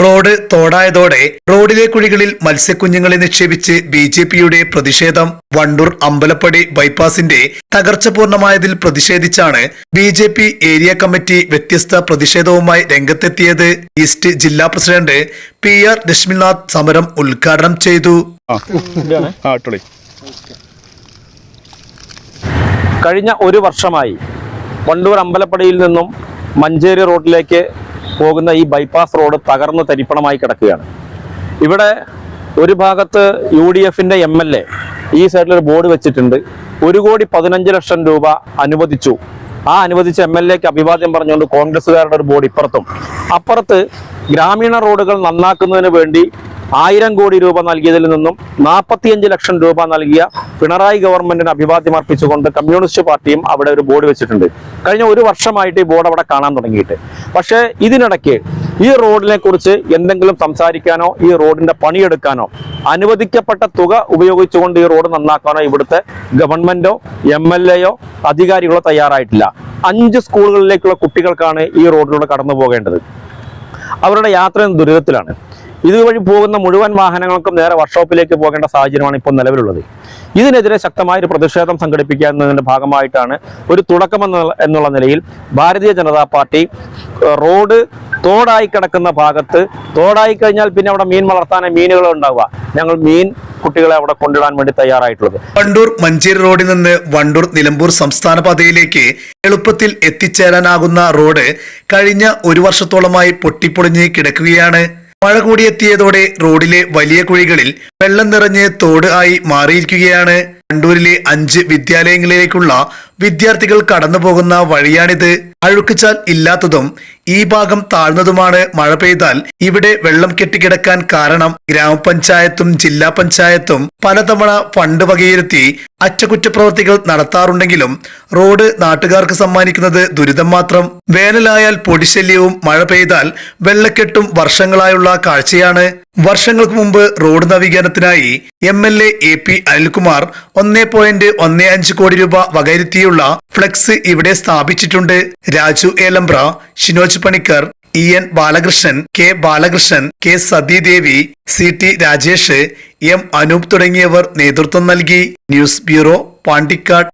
Road തോടായതോടെ റോഡിലെ കുഴികളിൽ മത്സ്യക്കുഞ്ഞുങ്ങളെ നിക്ഷേപിച്ച് B J പിയുടെ പ്രതിഷേധം. വണ്ടൂർ അമ്പലപ്പടി ബൈപ്പാസിന്റെ തകർച്ച പൂർണമായതിൽ പ്രതിഷേധിച്ചാണ് B J P area committee വ്യത്യസ്ത പ്രതിഷേധവുമായി രംഗത്തെത്തിയത്. ഈസ്റ്റ് ജില്ലാ പ്രസിഡന്റ് പി ആർ ലക്ഷ്മിനാഥ് സമരം ഉദ്ഘാടനം ചെയ്തു. കഴിഞ്ഞ ഒരു വർഷമായി വണ്ടൂർ അമ്പലപ്പടിയിൽ നിന്നും മഞ്ചേരി റോഡിലേക്ക് പോകുന്ന ഈ ബൈപ്പാസ് റോഡ് തകർന്ന് തരിപ്പണമായി കിടക്കുകയാണ്. ഇവിടെ ഒരു ഭാഗത്ത് യു ഡി എഫിന്റെ എം എൽ എ ഈ സൈഡിൽ ഒരു ബോർഡ് വെച്ചിട്ടുണ്ട്. ഒരു കോടി പതിനഞ്ച് ലക്ഷം രൂപ അനുവദിച്ചു. ആ അനുവദിച്ച എം എൽ എക്ക് അഭിവാദ്യം പറഞ്ഞുകൊണ്ട് കോൺഗ്രസ്സുകാരുടെ ഒരു ബോർഡ് ഇപ്പുറത്തും. അപ്പുറത്ത് ഗ്രാമീണ റോഡുകൾ നന്നാക്കുന്നതിന് വേണ്ടി ആയിരം കോടി രൂപ നൽകിയതിൽ നിന്നും നാൽപ്പത്തിയഞ്ച് ലക്ഷം രൂപ നൽകിയ പിണറായി ഗവൺമെന്റിന് അഭിവാദ്യം അർപ്പിച്ചുകൊണ്ട് കമ്മ്യൂണിസ്റ്റ് പാർട്ടിയും അവിടെ ഒരു ബോർഡ് വെച്ചിട്ടുണ്ട്. കഴിഞ്ഞ ഒരു വർഷമായിട്ട് ഈ ബോർഡ് അവിടെ കാണാൻ തുടങ്ങിയിട്ട്. പക്ഷേ ഇതിനിടയ്ക്ക് ഈ റോഡിനെ കുറിച്ച് എന്തെങ്കിലും സംസാരിക്കാനോ ഈ റോഡിന്റെ പണിയെടുക്കാനോ അനുവദിക്കപ്പെട്ട തുക ഉപയോഗിച്ചുകൊണ്ട് ഈ റോഡ് നന്നാക്കാനോ ഇവിടുത്തെ ഗവൺമെന്റോ എം എൽ എയോ അധികാരികളോ തയ്യാറായിട്ടില്ല. അഞ്ച് സ്കൂളുകളിലേക്കുള്ള കുട്ടികൾക്കാണ് ഈ റോഡിലൂടെ കടന്നു പോകേണ്ടത് അവരുടെ യാത്ര ദുരിതത്തിലാണ്. ഇതുവഴി പോകുന്ന മുഴുവൻ വാഹനങ്ങൾക്കും നേരെ വർക്ക്ഷോപ്പിലേക്ക് പോകേണ്ട സാഹചര്യമാണ് ഇപ്പോൾ നിലവിലുള്ളത്. ഇതിനെതിരെ ശക്തമായ ഒരു പ്രതിഷേധം സംഘടിപ്പിക്കുക എന്നതിന്റെ ഭാഗമായിട്ടാണ് ഒരു തുടക്കം എന്നുള്ള എന്നുള്ള നിലയിൽ ഭാരതീയ ജനതാ പാർട്ടി റോഡ് തോടായി കിടക്കുന്ന ഭാഗത്ത് തോടായി കഴിഞ്ഞാൽ പിന്നെ അവിടെ മീൻ വളർത്താനേ മീനുകൾ ഉണ്ടാവുക. ഞങ്ങൾ മീൻ കുട്ടികളെ അവിടെ കൊണ്ടിടാൻ വേണ്ടി തയ്യാറായിട്ടുള്ളത്. വണ്ടൂർ മഞ്ചേരി റോഡിൽ നിന്ന് വണ്ടൂർ നിലമ്പൂർ സംസ്ഥാന പാതയിലേക്ക് എളുപ്പത്തിൽ എത്തിച്ചേരാനാകുന്ന റോഡ് കഴിഞ്ഞ ഒരു വർഷത്തോളമായി പൊട്ടിപ്പൊളിഞ്ഞ് കിടക്കുകയാണ്. മഴ കൂടിയെത്തിയതോടെ റോഡിലെ വലിയ കുഴികളിൽ വെള്ളം നിറഞ്ഞ് തോട് ആയി മാറിയിരിക്കുകയാണ്. കണ്ടൂരിലെ അഞ്ച് വിദ്യാലയങ്ങളിലേക്കുള്ള വിദ്യാർത്ഥികൾ കടന്നുപോകുന്ന വഴിയാണിത്. അഴുക്കിച്ചാൽ ഇല്ലാത്തതും ഈ ഭാഗം താഴ്ന്നതുമാണ് മഴ പെയ്താൽ ഇവിടെ വെള്ളം കെട്ടിക്കിടക്കാൻ കാരണം. ഗ്രാമപഞ്ചായത്തും ജില്ലാ പഞ്ചായത്തും പലതവണ ഫണ്ട് വകയിരുത്തി അറ്റകുറ്റപ്രവൃത്തികൾ നടത്താറുണ്ടെങ്കിലും റോഡ് നാട്ടുകാർക്ക് സമ്മാനിക്കുന്നത് ദുരിതം മാത്രം. വേനലായാൽ പൊടിശല്യവും മഴ പെയ്താൽ വെള്ളക്കെട്ടും വർഷങ്ങളായുള്ള കാഴ്ചയാണ്. വർഷങ്ങൾക്ക് മുമ്പ് road നവീകരണത്തിനായി M L A A P Anilkumar ഒന്നേ പോയിന്റ് ഒന്നേ അഞ്ച് കോടി രൂപ വകയിരുത്തിയുള്ള ഫ്ലെക്സ് ഇവിടെ സ്ഥാപിച്ചിട്ടുണ്ട്. Raju Elambra Shinoj Panicker E N Balakrishnan K Balakrishnan K Sathidevi C T Rajesh M Anoop തുടങ്ങിയവർ നേതൃത്വം നൽകി. News bureau Pandikkad.